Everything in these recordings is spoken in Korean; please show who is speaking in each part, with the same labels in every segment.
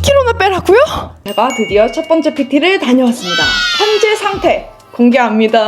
Speaker 1: 동안 10kg나 빼라고요? 제가 드디어 첫 번째 PT를 다녀왔습니다. 현재 상태 공개합니다.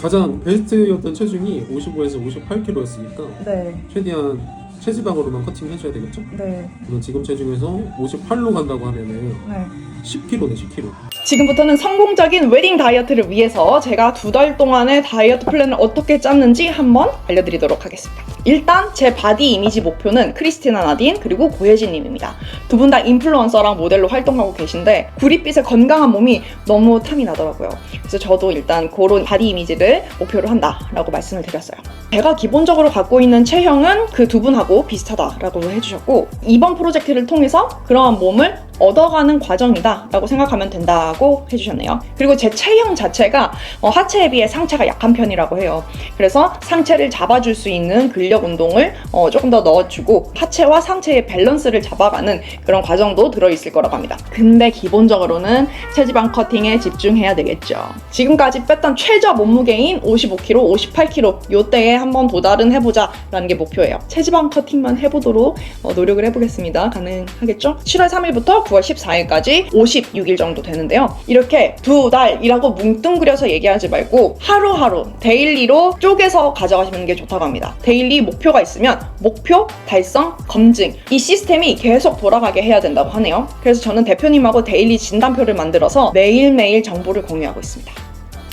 Speaker 2: 가장 베스트였던 체중이 55에서 58kg였으니까
Speaker 1: 네,
Speaker 2: 최대한 체지방으로만 커팅해줘야 되겠죠?
Speaker 1: 네,
Speaker 2: 그럼 지금 체중에서 58로 간다고 하면은
Speaker 1: 네.
Speaker 2: 10kg네 10kg.
Speaker 1: 지금부터는 성공적인 웨딩 다이어트를 위해서 제가 두 달 동안의 다이어트 플랜을 어떻게 짰는지 한번 알려드리도록 하겠습니다. 일단 제 바디 이미지 목표는 크리스티나 나딘 그리고 고혜진님입니다. 두 분 다 인플루언서랑 모델로 활동하고 계신데 구릿빛의 건강한 몸이 너무 탐이 나더라고요. 그래서 저도 일단 그런 바디 이미지를 목표로 한다라고 말씀을 드렸어요. 제가 기본적으로 갖고 있는 체형은 그 두 분 비슷하다라고 해주셨고 이번 프로젝트를 통해서 그러한 몸을 얻어가는 과정이다라고 생각하면 된다고 해주셨네요. 그리고 제 체형 자체가 어, 하체에 비해 상체가 약한 편이라고 해요. 그래서 상체를 잡아줄 수 있는 근력 운동을 어, 조금 더 넣어주고 하체와 상체의 밸런스를 잡아가는 그런 과정도 들어있을 거라고 합니다. 근데 기본적으로는 체지방 커팅에 집중해야 되겠죠. 지금까지 뺐던 최저 몸무게인 55kg, 58kg 요때에 한번 도달은 해보자 라는 게 목표예요. 체지방 커팅만 해보도록 어, 노력을 해보겠습니다. 가능하겠죠? 7월 3일부터 9월 14일까지 56일 정도 되는데요. 이렇게 두 달이라고 뭉뚱그려서 얘기하지 말고 하루하루 데일리로 쪼개서 가져가시는 게 좋다고 합니다. 데일리 목표가 있으면 목표 달성 검증 이 시스템이 계속 돌아가게 해야 된다고 하네요. 그래서 저는 대표님하고 데일리 진단표를 만들어서 매일매일 정보를 공유하고 있습니다.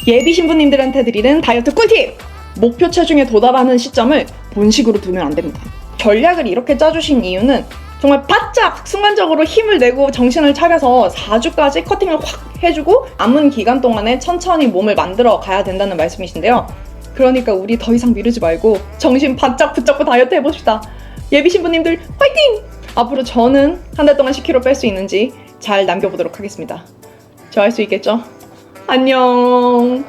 Speaker 1: 예비 신부님들한테 드리는 다이어트 꿀팁! 목표 체중에 도달하는 시점을 본식으로 두면 안 됩니다. 전략을 이렇게 짜주신 이유는 정말 바짝 순간적으로 힘을 내고 정신을 차려서 4주까지 커팅을 확 해주고 남은 기간 동안에 천천히 몸을 만들어 가야 된다는 말씀이신데요. 그러니까 우리 더 이상 미루지 말고 정신 바짝 붙잡고 다이어트 해봅시다. 예비 신부님들 파이팅! 앞으로 저는 한 달 동안 10kg 뺄 수 있는지 잘 남겨보도록 하겠습니다. 저 할 수 있겠죠? 안녕.